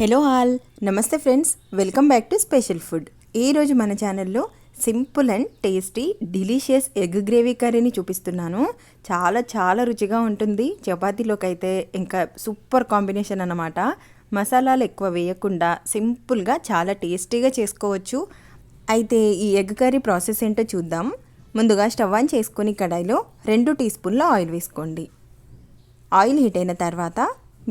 Hello all నమస్తే friends welcome back to special food. ఈరోజు మన ఛానల్లో simple and tasty delicious egg gravy కర్రీని చూపిస్తున్నాను. చాలా చాలా రుచిగా ఉంటుంది. చపాతీలోకి అయితే ఇంకా సూపర్ కాంబినేషన్ అన్నమాట. మసాలాలు ఎక్కువ వేయకుండా సింపుల్గా చాలా టేస్టీగా చేసుకోవచ్చు. అయితే ఈ ఎగ్ కర్రీ ప్రాసెస్ ఏంటో చూద్దాం. ముందుగా స్టవ్ ఆన్ చేసుకుని కడాయిలో రెండు టీ స్పూన్ల ఆయిల్ వేసుకోండి. ఆయిల్ హీట్ అయిన తర్వాత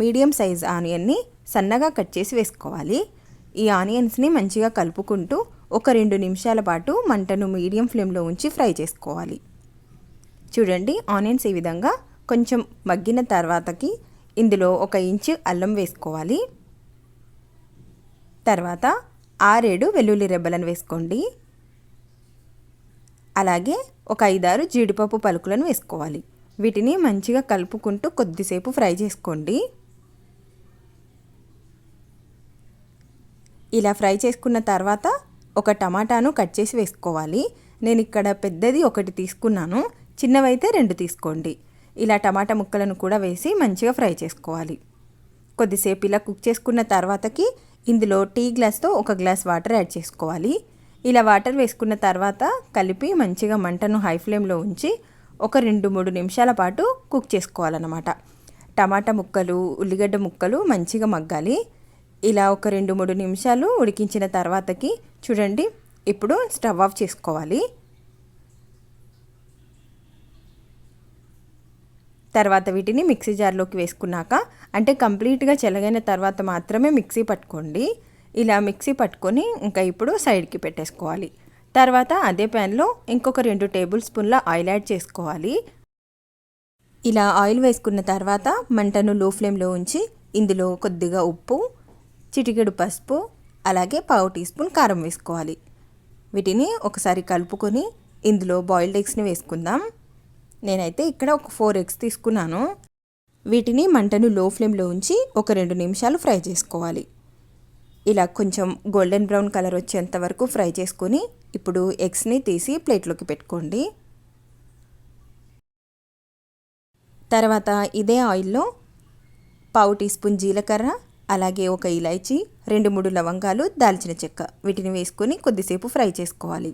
మీడియం సైజ్ ఆనియన్ని సన్నగా కట్ చేసి వేసుకోవాలి. ఈ ఆనియన్స్ని మంచిగా కలుపుకుంటూ ఒక రెండు నిమిషాల పాటు మంటను మీడియం ఫ్లేమ్లో ఉంచి ఫ్రై చేసుకోవాలి. చూడండి ఆనియన్స్ ఈ విధంగా కొంచెం మగ్గిన తర్వాతకి ఇందులో ఒక ఇంచు అల్లం వేసుకోవాలి. తర్వాత ఆరేడు వెల్లుల్లి రెబ్బలను వేసుకోండి. అలాగే ఒక ఐదారు జీడిపప్పు పలుకులను వేసుకోవాలి. వీటిని మంచిగా కలుపుకుంటూ కొద్దిసేపు ఫ్రై చేసుకోండి. ఇలా ఫ్రై చేసుకున్న తర్వాత ఒక టమాటాను కట్ చేసి వేసుకోవాలి. నేను ఇక్కడ పెద్దది ఒకటి తీసుకున్నాను. చిన్నవైతే రెండు తీసుకోండి. ఇలా టమాటా ముక్కలను కూడా వేసి మంచిగా ఫ్రై చేసుకోవాలి. కొద్దిసేపు ఇలా కుక్ చేసుకున్న తర్వాతకి ఇందులో టీ గ్లాస్తో ఒక గ్లాస్ వాటర్ యాడ్ చేసుకోవాలి. ఇలా వాటర్ వేసుకున్న తర్వాత కలిపి మంచిగా మంటను హై ఫ్లేమ్లో ఉంచి ఒక రెండు మూడు నిమిషాల పాటు కుక్ చేసుకోవాలన్నమాట. టమాటా ముక్కలు ఉల్లిగడ్డ ముక్కలు మంచిగా మగ్గాలి. ఇలా ఒక రెండు మూడు నిమిషాలు ఉడికించిన తర్వాతకి చూడండి ఇప్పుడు స్టవ్ ఆఫ్ చేసుకోవాలి. తర్వాత వీటిని మిక్సీ జార్లోకి వేసుకున్నాక అంటే కంప్లీట్గా చెలగైన తర్వాత మాత్రమే మిక్సీ పట్టుకోండి. ఇలా మిక్సీ పట్టుకొని ఇంకా ఇప్పుడు సైడ్కి పెట్టేసుకోవాలి. తర్వాత అదే ప్యాన్లో ఇంకొక రెండు టేబుల్ స్పూన్ల ఆయిల్ యాడ్ చేసుకోవాలి. ఇలా ఆయిల్ వేసుకున్న తర్వాత మంటను లో ఫ్లేమ్లో ఉంచి ఇందులో కొద్దిగా ఉప్పు చిటికెడు పసుపు అలాగే పావు టీ స్పూన్ కారం వేసుకోవాలి. వీటిని ఒకసారి కలుపుకొని ఇందులో బాయిల్డ్ ఎగ్స్ని వేసుకుందాం. నేనైతే ఇక్కడ ఒక ఫోర్ ఎగ్స్ తీసుకున్నాను. వీటిని మంటను లో ఫ్లేమ్లో ఉంచి ఒక రెండు నిమిషాలు ఫ్రై చేసుకోవాలి. ఇలా కొంచెం గోల్డెన్ బ్రౌన్ కలర్ వచ్చేంత వరకు ఫ్రై చేసుకొని ఇప్పుడు ఎగ్స్ని తీసి ప్లేట్లోకి పెట్టుకోండి. తర్వాత ఇదే ఆయిల్లో పావు టీ స్పూన్ జీలకర్ర అలాగే ఒక ఇలాచి రెండు మూడు లవంగాలు దాల్చిన చెక్క. వీటిని వేసుకొని కొద్దిసేపు ఫ్రై చేసుకోవాలి.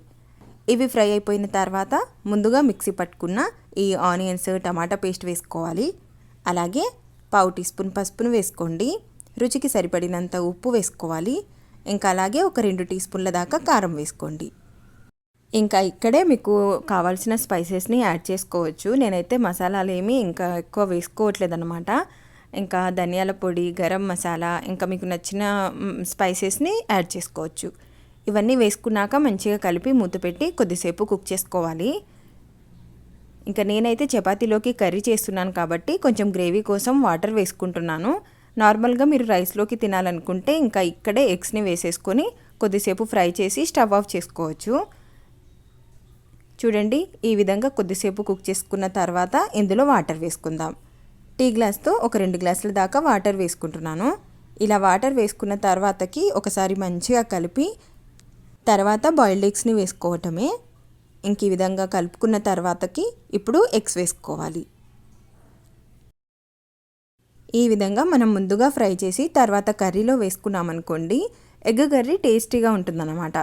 ఇవి ఫ్రై అయిపోయిన తర్వాత ముందుగా మిక్సీ పట్టుకున్న ఈ ఆనియన్స్ టమాటా పేస్ట్ వేసుకోవాలి. అలాగే పావు టీ స్పూన్ పసుపును వేసుకోండి. రుచికి సరిపడినంత ఉప్పు వేసుకోవాలి. ఇంకా అలాగే ఒక రెండు టీ స్పూన్ల దాకా కారం వేసుకోండి. ఇంకా ఇక్కడే మీకు కావాల్సిన స్పైసెస్ని యాడ్ చేసుకోవచ్చు. నేనైతే మసాలాలు ఏమీ ఇంకా ఎక్కువ వేసుకోవట్లేదు అనమాట ఇంకా ధనియాల పొడి గరం మసాలా ఇంకా మీకు నచ్చిన స్పైసెస్ని యాడ్ చేసుకోవచ్చు. ఇవన్నీ వేసుకున్నాక మంచిగా కలిపి మూత పెట్టి కొద్దిసేపు కుక్ చేసుకోవాలి. ఇంకా నేనైతే చపాతీలోకి కర్రీ చేస్తున్నాను కాబట్టి కొంచెం గ్రేవీ కోసం వాటర్ వేసుకుంటున్నాను. నార్మల్గా మీరు రైస్లోకి తినాలనుకుంటే ఇంకా ఇక్కడే ఎగ్స్ని వేసేసుకొని కొద్దిసేపు ఫ్రై చేసి స్టవ్ ఆఫ్ చేసుకోవచ్చు. చూడండి ఈ విధంగా కొద్దిసేపు కుక్ చేసుకున్న తర్వాత ఇందులో వాటర్ వేసుకుందాం. టీ గ్లాస్తో ఒక రెండు గ్లాసుల దాకా వాటర్ వేసుకుంటున్నాను. ఇలా వాటర్ వేసుకున్న తర్వాతకి ఒకసారి మంచిగా కలిపి తర్వాత బాయిల్డ్ ఎగ్స్ని వేసుకోవటమే. ఇంక ఈ విధంగా కలుపుకున్న తర్వాతకి ఇప్పుడు ఎగ్స్ వేసుకోవాలి. ఈ విధంగా మనం ముందుగా ఫ్రై చేసి తర్వాత కర్రీలో వేసుకున్నామనుకోండి ఎగ్ కర్రీ టేస్టీగా ఉంటుందన్నమాట.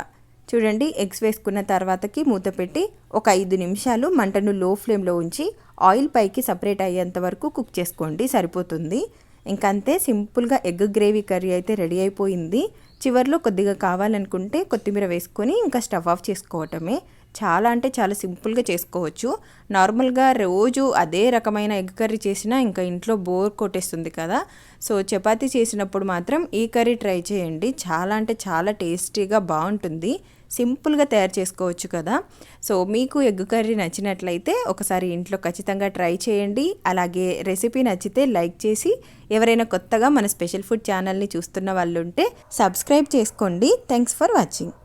చూడండి ఎగ్స్ వేసుకున్న తర్వాతకి మూత పెట్టి ఒక ఐదు నిమిషాలు మంటను లో ఫ్లేమ్లో ఉంచి ఆయిల్ పైకి సపరేట్ అయ్యేంత వరకు కుక్ చేసుకోండి సరిపోతుంది. ఇంకంతే సింపుల్గా ఎగ్ గ్రేవీ కర్రీ అయితే రెడీ అయిపోయింది. చివరిలో కొద్దిగా కావాలనుకుంటే కొత్తిమీర వేసుకొని ఇంకా స్టవ్ ఆఫ్ చేసుకోవటమే. చాలా అంటే చాలా సింపుల్గా చేసుకోవచ్చు. నార్మల్గా రోజు అదే రకమైన ఎగ్ కర్రీ చేసినా ఇంకా ఇంట్లో బోర్ కొట్టేస్తుంది కదా. సో చపాతీ చేసినప్పుడు మాత్రం ఈ కర్రీ ట్రై చేయండి. చాలా అంటే చాలా టేస్టీగా బాగుంటుంది. సింపుల్గా తయారు చేసుకోవచ్చు కదా. సో మీకు ఎగ్ కర్రీ నచ్చినట్లయితే ఒకసారి ఇంట్లో ఖచ్చితంగా ట్రై చేయండి. అలాగే రెసిపీ నచ్చితే లైక్ చేసి ఎవరైనా కొత్తగా మన స్పెషల్ ఫుడ్ ఛానల్ని చూస్తున్న వాళ్ళు ఉంటే సబ్స్క్రైబ్ చేసుకోండి. Thanks for watching.